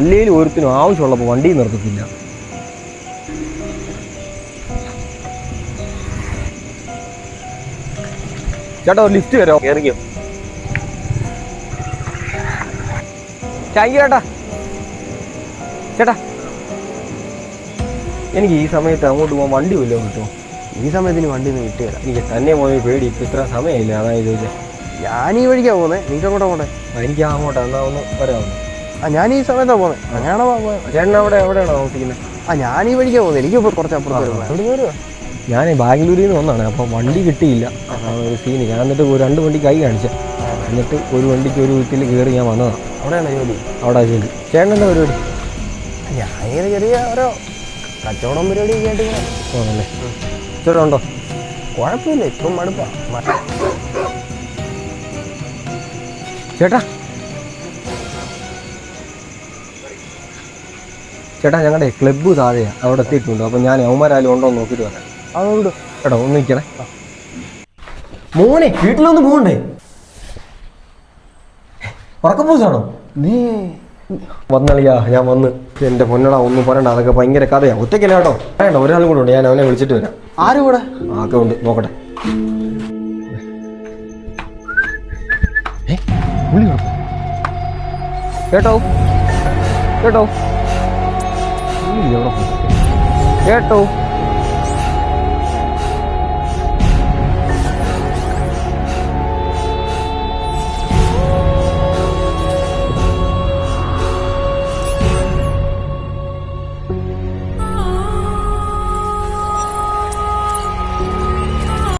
ഇല്ലെങ്കിലും ഒരുത്തിനും ആവശ്യമുള്ളപ്പോൾ വണ്ടി നിർത്തത്തില്ല. ചേട്ടാ ഒരു ലിഫ്റ്റ് തരാമോ? കയറിക്കോ താങ്ക് യു ചേട്ടാ. ചേട്ടാ എനിക്ക് ഈ സമയത്ത് അങ്ങോട്ട് പോകാൻ വണ്ടി വല്ലതും കിട്ടുമോ? ഈ സമയത്തിന് വണ്ടി ഒന്നും കിട്ടുകയില്ല എനിക്ക് തന്നെ പോയി പേടി ഇപ്പം ഇത്ര സമയമില്ല. അതായത് ഞാൻ ഈ വഴിക്കാണ് പോകുന്നത് നിങ്ങൾക്ക് അങ്ങോട്ടാ പോകണ്ടേ എനിക്ക് അങ്ങോട്ടാ എന്നാ ഒന്ന് വരാമോ? ആ ഞാൻ ഈ സമയത്താണ് പോകുന്നത് അങ്ങനെയാണോ ചേട്ടൻ അവിടെ എവിടെയാണോ താമസിക്കുന്നത് ആ ഞാൻ ഈ വഴിക്കാ പോകുന്നത് എനിക്ക് ഇപ്പോൾ കുറച്ച് അപ്പുറത്ത് എവിടെ വരുവാ. ഞാൻ ബാംഗ്ലൂരിൽ നിന്ന് വന്നാണ്. അപ്പോൾ വണ്ടി കിട്ടിയില്ല. ഒരു സീന് ഞാൻ എന്നിട്ട് ഒരു രണ്ട് വണ്ടി കൈ കാണിച്ച. എന്നിട്ട് ഒരു വണ്ടിക്ക് ഒരു വീട്ടിൽ കയറി ഞാൻ വന്നതാണ് അവിടെയാണ് ജോലി? അവിടെ ജോലി. ചേട്ടൻ എന്താ പരിപാടി? ഞാൻ ഇങ്ങനെ ചെറിയ ഓരോ കച്ചവടം പരിപാടി ആയിട്ട് ഇങ്ങനെ ചേട്ടൻ ഉണ്ടോ? കുഴപ്പമില്ല. ഇപ്പം മടുപ്പാ. ചേട്ടാ ചേട്ടാ ഞങ്ങളുടെ ക്ലബ്ബ് താഴെയാണ് അവിടെ എത്തിയിട്ടുണ്ട്. അപ്പം ഞാൻ അവന്മാരാലും ഉണ്ടോ എന്ന് നോക്കിയിട്ട് വരാം. അതുകൊണ്ട് ചേട്ടാ ഒന്ന് നിൽക്കണേ മോനെ വീട്ടിലൊന്ന് പോകണ്ടേ ഉറക്കപ്പൂസാണോ നീ വന്നളിയാ ഞാൻ വന്ന്. എന്റെ പൊന്നടാ ഒന്നും പറയണ്ട. അതൊക്കെ ഭയങ്കര കഥയാ. ഒറ്റയ്ക്കല്ല കേട്ടോ? വേണ്ട ഒരാളും കൂടെ ഉണ്ട്. ഞാൻ അവനെ വിളിച്ചിട്ട് വരാം. ആരും കൂടെ ആക്കെ ഉണ്ട്. നോക്കട്ടെ. കേട്ടോ. കേട്ടോ? കേട്ടോ വിളി എവിടെ പോയി? കേട്ടോ